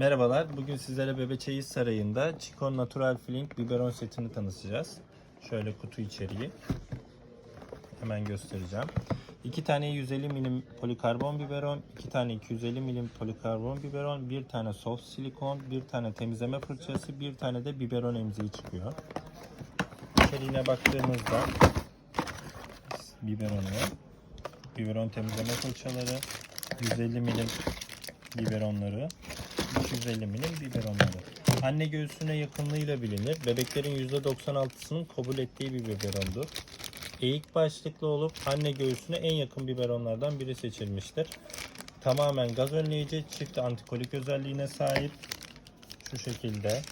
Merhabalar. Bugün sizlere Bebe Çeyiz Sarayı'nda Chico Natural Feeling biberon setini tanıtacağız. Şöyle kutu içeriği. Hemen göstereceğim. 2 tane 150 milim polikarbon biberon, 2 tane 250 milim polikarbon biberon, 1 tane soft silikon, 1 tane temizleme fırçası, 1 tane de biberon emziği çıkıyor. İçeriğine baktığımızda biberonu, biberon temizleme fırçaları, 150 milim biberonları, 250 milim biberonları. Anne göğsüne yakınlığıyla bilinir. Bebeklerin %96'sının kabul ettiği bir biberondur. Eğik başlıklı olup anne göğsüne en yakın biberonlardan biri seçilmiştir. Tamamen gaz önleyici, çift antikolik özelliğine sahip. Şu şekilde.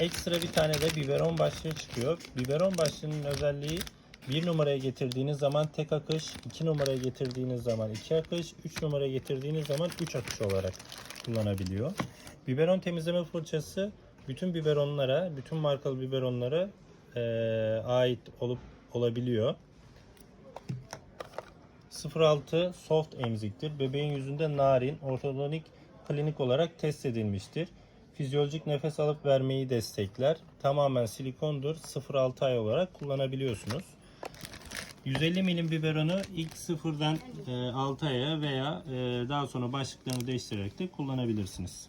Ekstra bir tane de biberon başlığı çıkıyor. Biberon başlığının özelliği bir numaraya getirdiğiniz zaman tek akış, iki numaraya getirdiğiniz zaman iki akış, üç numaraya getirdiğiniz zaman üç akış olarak kullanabiliyor. Biberon temizleme fırçası bütün biberonlara, bütün markalı biberonlara eee, ait olup olabiliyor. 06 soft emziktir. Bebeğin yüzünde narin, ortodonik klinik olarak test edilmiştir. Fizyolojik nefes alıp vermeyi destekler. Tamamen silikondur. 0-6 ay olarak kullanabiliyorsunuz. 150 milim biberonu ilk sıfırdan e, 6 aya veya e, daha sonra başlıklarını değiştirerek de kullanabilirsiniz.